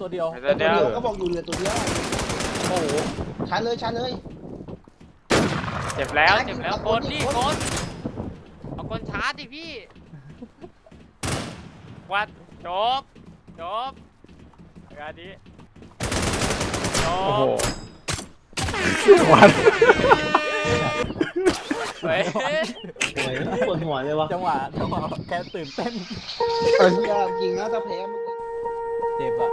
ตัวเดียว ตัวเดียว ก็บอกอยู่เหลือตัวเดียวโอ้โหชาร์จเลยชาร์จเลย เจ็บแล้วเจ็บแล้วโคนนี่โคนเอาคนชาร์จดิพี่วัดจบจบงานนี้จโอ้โหบวันเฮ้ยโอ้ยปวดหัวเลยวะจังหวะจังหวะแกตื่นเต้นเออเนี่ยจริงนะถ้าแพ้เมื่อกี้เจ็บอะ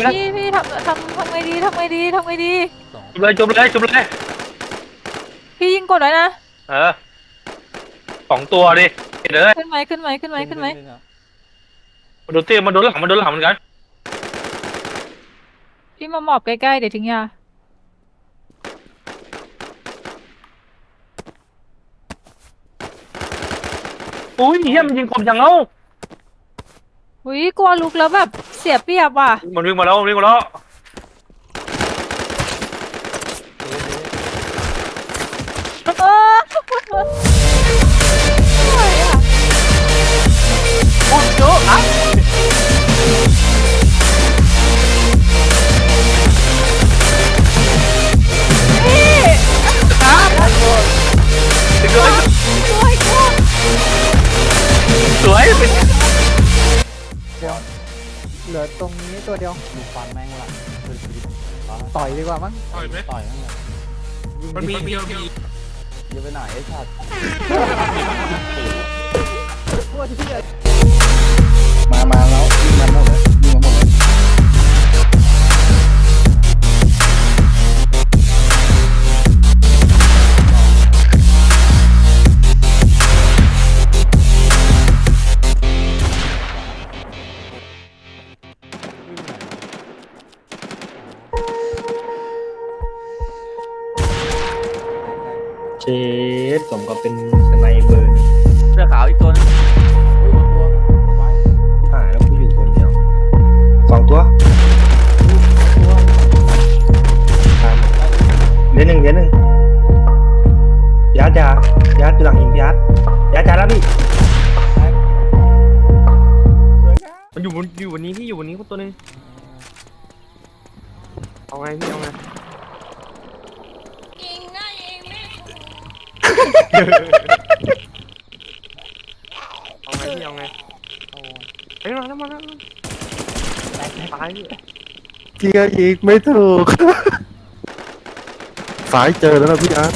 พี่พี่ทำทำทำไงดีทำไงดีทำไงดีสองจุบเลยจุบเลยจุบเลยพี่ยิงกดไว้นะ เออสองตัวดิเห็นเลยขึ้นไหมขึ้นไหมขึ้นไหมขึ้นไหมครับมาโดนเตี้ยมาโดนหลังมาโดนหลังเหมือนกันพี่มาหมอบใกล้ๆเดี๋ยวทิ้งยาอุ้ยเฮียมันยิงคมจังเอ้า อุ้ยกลัวลุกแล้วแบบเสียเปรียบว่ะ มันวิ่งมาแล้วมันวิ่งมาแล้วเออไม่ไหวอะโอ้ยเยอะอะ ตรงนี้ตัวเดียว ดูฟันแม่งละคือชีวิตอะต่อยดีกว่ามั้งต่อยไหมต่อยแม่งเลยมันมีมีมีอย่าไปไหนไอ้ชาติมามาแล้ว สมกับเป็นสไนเบอร์หนึ่งเสื้อขาวอีกตัวนึงอุ้ยบนตัวไว้หายแล้วกูอยู่คนเดียวสองตัวตายหมดเหลือหนึ่งเหลือหนึ่งยัดยายัดอยู่หลังหินยัดยัดยาแล้วพี่มันอยู่บนอยู่บนนี้พี่อยู่บนนี้คนตัวหนึงเอาไงพี่เอาไง เอาไงพี่เอาไงเอ้ยมาแล้วมาแล้วตายเจียอีกไม่ถูก สายเจอแล้วนะพี่อาร์ต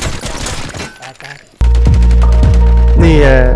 นี่ไงแล้ว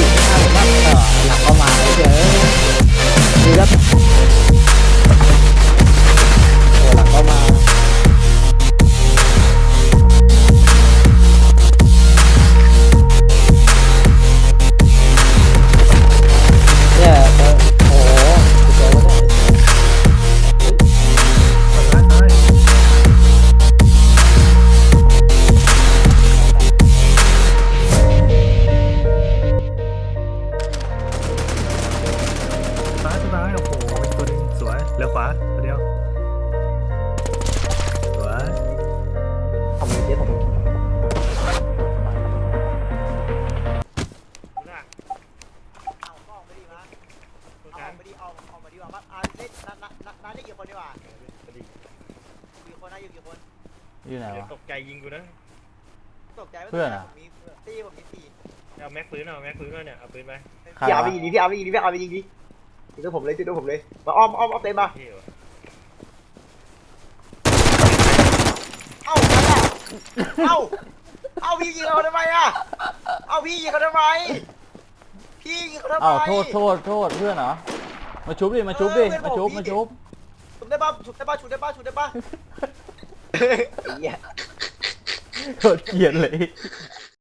ช ใจไม่เพื่อนอะผมมีตีผมมีสี่เอาแม็กปืนเอาแม็กปืนมาเนี่ยเอาปืนไปใครพี่เอาไปวะยิงดิพี่เอาไปยิงดิพี่เอาไปยิงดิจุดด้วยผมเลยจุดด้วยผมเลยมาอ้อมอ้อมอ้อมเต็มมาเท่ว่ะเอ้านั่นแหละเอ้าเอ้าพี่ยิงเขาทำไมอะเอ้าพี่ยิงเขาทำไมพี่ยิงเขาทำไม อ้าวโทษโทษโทษเพื่อนเหรอมาชุบดิมาชุบดิมาชุบมาชุบชุบได้ป่ะชุบได้ป่ะชุบได้ป่ะชุบได้ป่ะ ไอ้เหี้ย โคตรเกลียดเลย